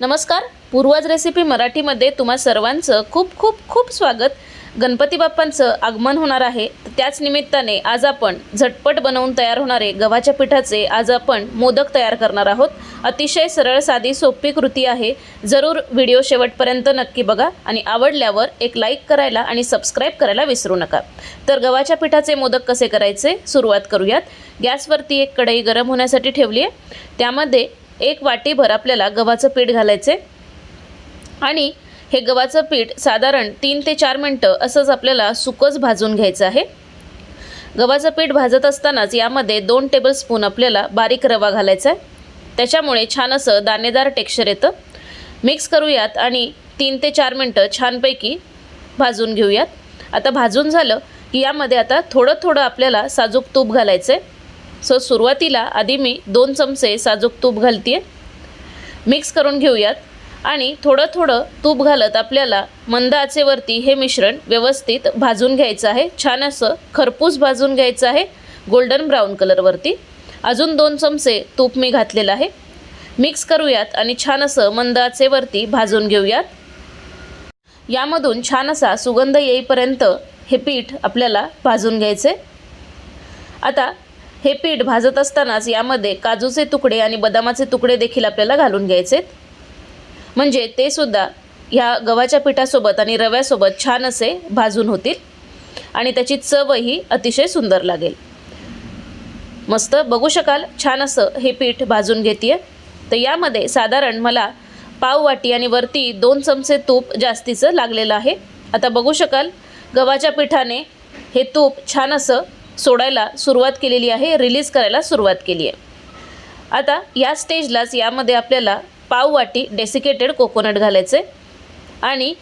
नमस्कार. पूर्वज रेसिपी मराठीमध्ये तुम्हा सर्वांचं खूप खूप खूप स्वागत. गणपती बाप्पांचं आगमन होणार आहे. तर त्याच निमित्ताने आज आपण झटपट बनवून तयार होणारे गव्हाच्या पिठाचे आज आपण मोदक तयार करणार आहोत. अतिशय सरळ साधी सोपी कृती आहे. जरूर व्हिडिओ शेवटपर्यंत नक्की बघा आणि आवडल्यावर एक लाईक करायला आणि सबस्क्राईब करायला विसरू नका. तर गव्हाच्या पिठाचे मोदक कसे करायचे? सुरुवात करूयात. गॅसवरती एक कढई गरम होण्यासाठी ठेवली आहे. त्यामध्ये एक वाटीभर आपल्याला गव्हाचं पीठ घालायचे आणि हे गव्हाचं पीठ साधारण तीन ते चार मिनटं असंच आपल्याला सुकंच भाजून घ्यायचं आहे. गव्हाचं पीठ भाजत असतानाच यामध्ये दोन टेबलस्पून आपल्याला बारीक रवा घालायचा आहे त्याच्यामुळे छान असं दाणेदार टेक्स्चर येतं. मिक्स करूयात आणि तीन ते चार मिनटं छानपैकी भाजून घेऊयात. आता भाजून झालं की यामध्ये आता थोडं थोडं आपल्याला साजूक तूप घालायचं आहे सो सुरुवातीला आधी मी दोन चमचे साजूक तूप घालते मिक्स करून घेऊयात. आणि थोडं थोडं तूप घालत आपल्याला मंद आचेवरती हे मिश्रण व्यवस्थित भाजून घ्यायचं आहे. छान असं खरपूस भाजून घ्यायचं आहे गोल्डन ब्राऊन कलरवरती अजून दोन चमचे तूप मी घातलेलं आहे. मिक्स करूयात आणि छान असं मंद आचेवरती भाजून घेऊयात. यामधून छान असा सुगंध येईपर्यंत हे पीठ आपल्याला भाजून घ्यायचे आता हे पीठ भाजत असतानाच यामध्ये काजूचे तुकडे आणि बदामाचे तुकडे देखील आपल्याला घालून घ्यायचे. म्हणजे ते सुद्धा ह्या गव्हाच्या पिठासोबत आणि रव्यासोबत छान असे भाजून होतील आणि त्याची चवही अतिशय सुंदर लागेल. मस्त बघू शकाल छान असं हे पीठ भाजून घेते तर यामध्ये साधारण मला पाव वाटी आणि वरती दोन चमचे तूप जास्तीचं लागलेलं आहे. आता बघू शकाल गव्हाच्या पिठाने हे तूप छान असं सोडायला सुरुवात केलेली आहे रिलीज करायला सुरुवात केली आहे. आता या स्टेजलाच यामध्ये आपल्याला पाव वाटी डेसिकेटेड कोकोनट घालायचे आणि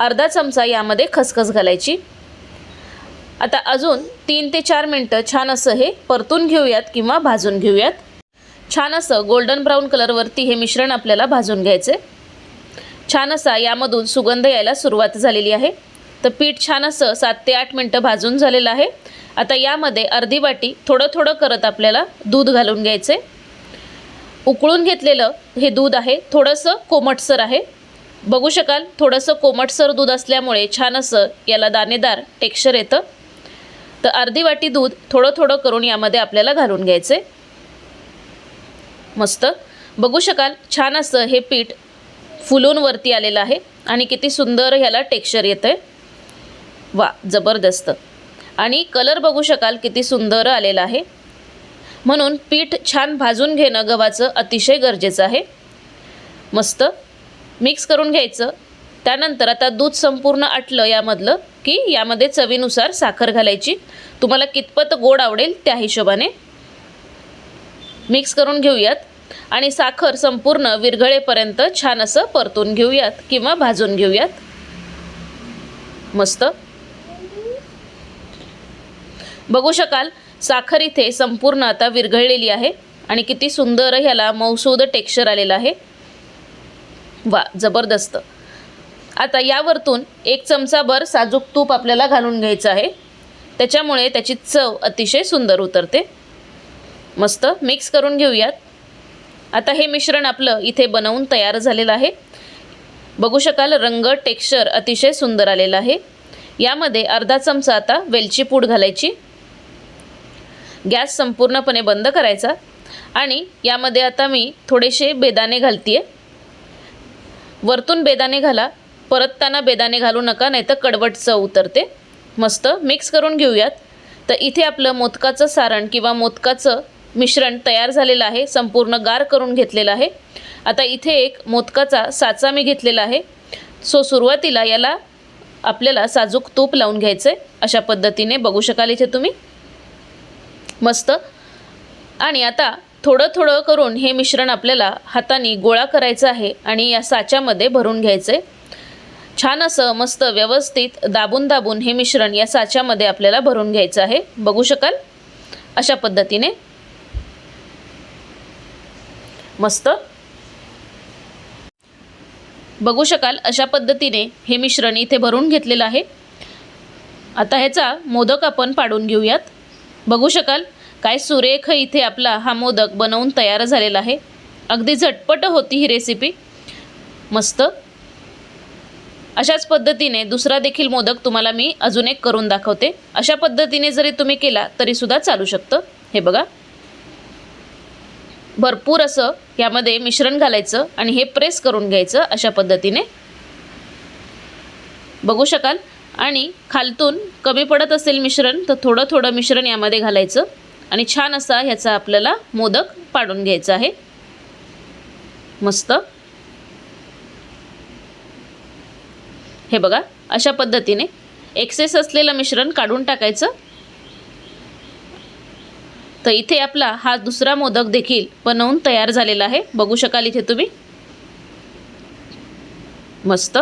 अर्धा चमचा यामध्ये खसखस घालायची. आता अजून तीन ते चार मिनटं छान असं हे परतून घेऊयात किंवा भाजून घेऊयात. छान असं गोल्डन ब्राऊन कलरवरती हे मिश्रण आपल्याला भाजून घ्यायचे. छान असा यामधून सुगंध यायला सुरुवात झालेली आहे. तर पीठ छान असं सात ते आठ मिनटं भाजून झालेलं आहे. आता यामध्ये अर्धी वाटी थोडं थोडं करत आपल्याला दूध घालून घ्यायचे. उकळून घेतलेलं हे दूध आहे थोडंसं कोमटसर आहे. बघू शकाल थोडंसं कोमटसर दूध असल्यामुळे छान असं याला दाणेदार टेक्स्चर येतं. तर अर्धी वाटी दूध थोडं थोडं करून यामध्ये आपल्याला घालून घ्यायचे. मस्त. बघू शकाल छान असं हे पीठ फुलून वरती आलेलं आहे आणि किती सुंदर ह्याला टेक्स्चर येतं आहे वा जबरदस्त. आणि कलर बघू शकाल किती सुंदर आलेला आहे. म्हणून पीठ छान भाजून घेणं गव्हाचं अतिशय गरजेचं आहे. मस्त मिक्स करून घ्यायचं. त्यानंतर आता दूध संपूर्ण आटलं यामधलं की यामध्ये चवीनुसार साखर घालायची. तुम्हाला कितपत गोड आवडेल त्या हिशोबाने मिक्स करून घेऊयात. आणि साखर संपूर्ण विरघळेपर्यंत छान असं परतून घेऊयात किंवा भाजून घेऊयात. मस्त बघू शकाल साखर इथे संपूर्ण आता विरघळलेली आहे आणि किती सुंदर ह्याला मौसूद टेक्स्चर आलेलं आहे. वा जबरदस्त. आता यावरतून एक चमचाभर साजूक तूप आपल्याला घालून घ्यायचं आहे. त्याच्यामुळे त्याची चव अतिशय सुंदर उतरते. मस्त मिक्स करून घेऊयात. आता हे मिश्रण आपलं इथे बनवून तयार झालेलं आहे. बघू शकाल रंग टेक्स्चर अतिशय सुंदर आलेलं आहे. यामध्ये अर्धा चमचा आता वेलची पूड घालायची. गॅस संपूर्णपणे बंद करायचा आणि यामध्ये आता मी थोडेसे बेदाणे घालते वरतून बेदाणे घाला परतताना बेदाणे घालू नका नाही तर कडवट चव उतरते. मस्त मिक्स करून घेऊयात. तर इथे आपलं मोदकाचं सारण किंवा मोदकाचं मिश्रण तयार झालेलं आहे संपूर्ण गार करून घेतलेलं आहे. आता इथे एक मोदकाचा साचा मी घेतलेला आहे. सो सुरुवातीला याला आपल्याला साजूक तूप लावून घ्यायचं आहे अशा पद्धतीने बघू शकाल इथे तुम्ही. मस्त. आणि आता थोडं थोडं करून हे मिश्रण आपल्याला हाताने गोळा करायचं आहे आणि या साच्यामध्ये भरून घ्यायचं आहे छान असं मस्त व्यवस्थित दाबून दाबून हे मिश्रण या साच्यामध्ये आपल्याला भरून घ्यायचं आहे. बघू शकाल? अशा पद्धतीने. मस्त. बघू शकाल अशा पद्धतीने हे मिश्रण इथे भरून घेतलेलं आहे. आता ह्याचा मोदक आपण पाडून घेऊयात. बघू शकाल. काय सुरेख इथे आपला हा मोदक बनवून तयार झालेला आहे. अगदी झटपट होती ही रेसिपी मस्त. अशाच पद्धतीने दुसरा देखील मोदक तुम्हाला मी अजून एक करून दाखवते. अशा पद्धतीने जरी तुम्ही केला तरीसुद्धा चालू शकतं. हे बघा. भरपूर असं यामध्ये मिश्रण घालायचं आणि हे प्रेस करून घ्यायचं अशा पद्धतीने. बघू शकाल. आणि खालतून कमी पडत असेल मिश्रण तर थोडं थोडं मिश्रण यामध्ये घालायचं. आणि छान असा ह्याचा आपल्याला मोदक पाडून घ्यायचा आहे. मस्त. हे बघा अशा पद्धतीने एक्सेस असलेलं मिश्रण काढून टाकायचं. तर इथे आपला हा दुसरा मोदक देखील बनवून तयार झालेला आहे. बघू शकाल इथे तुम्ही. मस्त.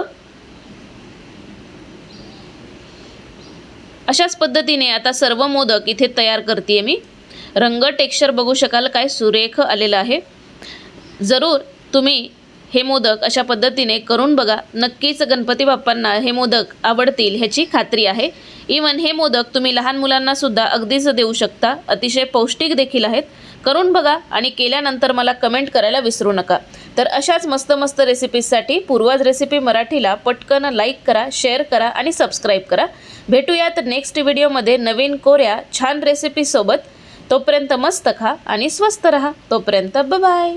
अशाच पद्धतीने आता सर्व मोदक इथे तयार करते मी. रंग टेक्स्चर बघू शकाल काय सुरेख आलेलं आहे. जरूर तुम्ही हे मोदक अशा पद्धतीने करून बघा. नक्कीच गणपती बाप्पांना हे मोदक आवडतील ह्याची खात्री आहे. इवन हे मोदक तुम्ही लहान मुलांना सुद्धा अगदीच देऊ शकता. अतिशय पौष्टिक देखील आहेत. करून बघा आणि केल्यानंतर मला कमेंट करायला विसरू नका. तर अशाच मस्त मस्त रेसिपीजसाठी पूर्वज रेसिपी मराठीला पटकन लाईक करा शेअर करा आणि सबस्क्राईब करा. भेटूयात नेक्स्ट व्हिडिओमध्ये नवीन कोऱ्या छान रेसिपीसोबत तोपर्यंत मस्त खा आणि स्वस्त रहा. तोपर्यंत बाय